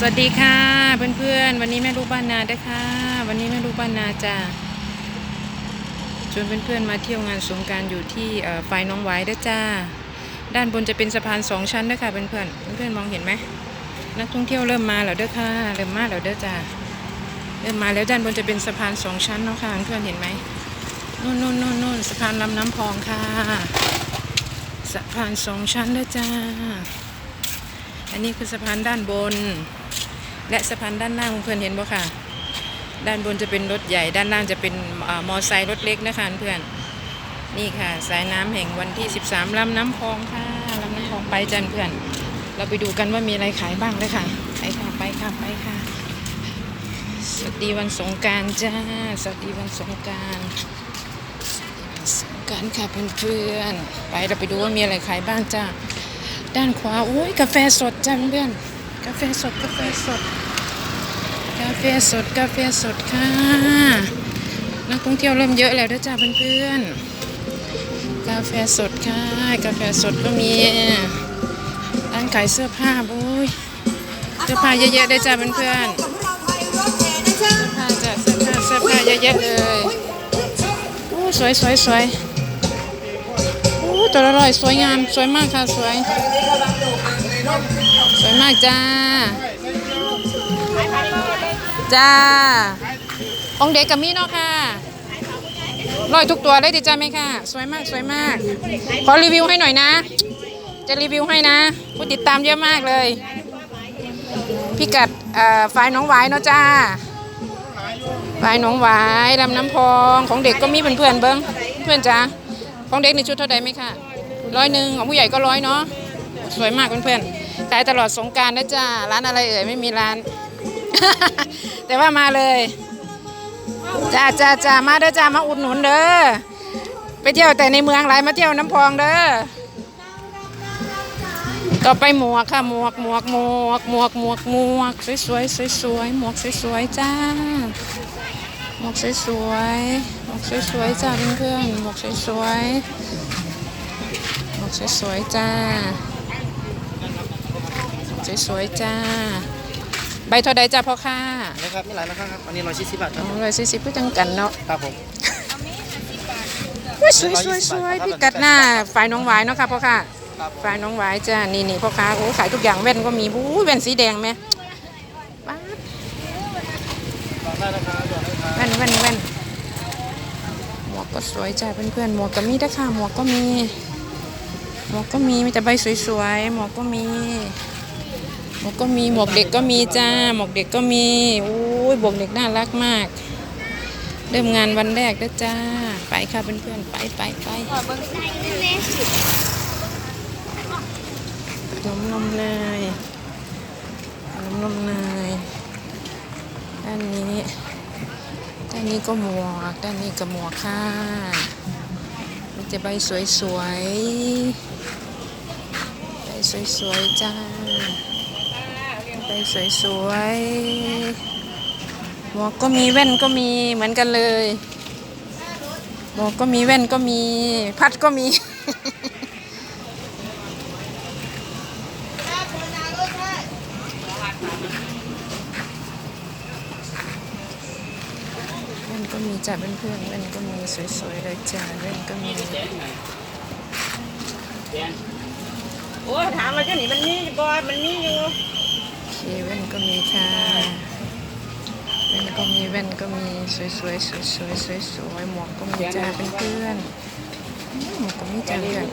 สวัสดีค่ะเพื่อนๆ วันนี้แม่ลูกบ้านนาเด้ค่ะ วันนี้แม่ลูกบ้านนาจะชวนเพื่อนๆมาเที่ยวงานสงการอยู่ที่เอ่อฝ่ายน้องไว้ด้จ้า ด้านบนจะเป็นสะพานสองชั้นด้อค่ะเพื่อนๆเพื่อนๆมองเห็นไหมนักท่องเที่ยวเริ่มมาแล้วเด้อค่ะเริ่มมาแล้วเด้อจ้าเริ่มมาแล้วด้านบนจะเป็นสะพานสองชั้นเนาะค่ะเพื่อนๆเห็นไหมนู่นนู่นนู่นนู่นสะพานลำน้ำพองค่ะสะพานสองชั้นเด้อจ้าอันนี้คือสะพานด้านบน และสะพานด้านล่างเพื่อนเห็นบ่ค่ะ ด้านบนจะเป็นรถใหญ่ ด้านล่างจะเป็นอมอไซค์รถเล็กนะคะเพื่อน นี่ค่ะ สายน้ำแห่งวันที่ 13ลำน้ำพองค่ะลำน้ำพองไปจันเพื่อน เราไปดูกันว่ามีอะไรขายบ้างเลยค่ะ ไปค่ะไปค่ะไปค่ะ สวัสดีวันสงการจ้า สวัสดีวันสงการสงการค่ะเพื่อนๆ ไปเราไปดูว่ามีอะไรขายบ้างจ้า ด้านขวาโอ้ยกาแฟสดจ้าเพื่อนกาแฟสดกาแฟสด กาแฟสดกาแฟสดค่ะ นักท่องเที่ยวเริ่มเยอะแล้วด้วยจ้าเพื่อนๆ กาแฟสดค่ะ กาแฟสดก็มีร้านขายเสื้อผ้าโอ้ยเสื้อผ้าเยอะๆได้จ้าเพื่อนๆเสื้อผ้าจ้ะเสื้อผ้าเสื้อผ้าเยอะๆเลยโอ้สวยสวยสวยโอ้ตัวร้อยสวยงามสวยมากค่ะสวย สวยมากจ้า จ้าองเด็กกับมี่เนาะค่ะร้อยทุกตัวเลยดีจ้าไหมค่ะ สวยมากสวยมาก ขอรีวิวให้หน่อยนะ จะรีวิวให้นะ ผู้ติดตามเยอะมากเลย พิกัดอ่อฝ่ายน้องวายเนาะจ้าลายหนองวายลำน้ำพองของเด็กก็มีเพื่อนๆเบิ้งเพื่อนจ้าของเด็กในชุดเท่าใดไหมค่ะร้อยหนึ่งของผู้ใหญ่ก็ร้อยเนาะสวยมากเพื่อนๆขายตลอดสงการนะจ้าร้านอะไรเอ่ยไม่มีร้าน แต่ว่ามาเลยจ้าจ้าจ้ามาเด้อจ้ามาอุดหนุนเด้อไปเที่ยวแต่ในเมืองหลายมาเที่ยวน้ำพองเด้อต่อไปหมวกค่ะหมวกหมวกหมวกหมวกหมวกหมวกสวยสวยสวยสวยหมวกสวยๆจ้าหมวกสวยๆหมวกสวยๆจ้าเพื่อนๆหมวกสวยๆหมวกสวยๆจ้าหมวกสวยๆจ้า ใบเท่าใดจ้าพ่อค้านะครับมีหลายราคาครับอันนี้ร้อยสี่สิบบาทคอ๋รัอบร้อยสี่สิบพี่จังกันเนาะครับผมอุ๊ยสวยสวยสวยพี่กัดหน้าฝ่ายน้องหวายเนาะค่ะพ่อค้าครับฝ่ายน้องหวายจ้านี่นี่พ่อค้าโอ้ขายทุกอย่างแว่นก็มีบู๊แว่นสีแดงไหมป๊าดต่อได้ราคาต่อได้ราคาแว่นแว่นแว่นหมวกก็สวยจ้าเพื่อนๆหมวกก็มีด้วยค่ะหมวกก็มีหมวกก็มีมีแต่ใบสวยๆหมวกก็มี หมวกก็มีหมวกเด็กก็มีจ้า หมวกเด็กก็มีโอ้ยบวกเด็กน่ารักมาก เริ่มงานวันแรกแล้วจ้า ไปค่ะเพื่อนๆไปไปไปขนมนมเนยขนมนมเนยด้านนี้ด้านนี้ก็หมวกด้านนี้ก็หมวกค่ะมีแต่ใบสวยๆใบสวยๆจ้า ใบสวยๆหมวกก็มีแว่นก็มีเหมือนกันเลยหมวกก็มีแว่นก็มี พัดก็มี แว่นก็มีจ้าเพื่อนๆแว่นก็มีสวยๆเลยจ้าแว่นก็มีโอ้ถามมาเจ้านี่มันมีบอยมันมีอยู่ แว่นก็มีค่ะแว่นก็มีแว่นก็มีสวยสวยสวยสวยสวยสวยหมวกก็มีจ้าเพื่อนๆหมวกก็มีจ้าเพื่อน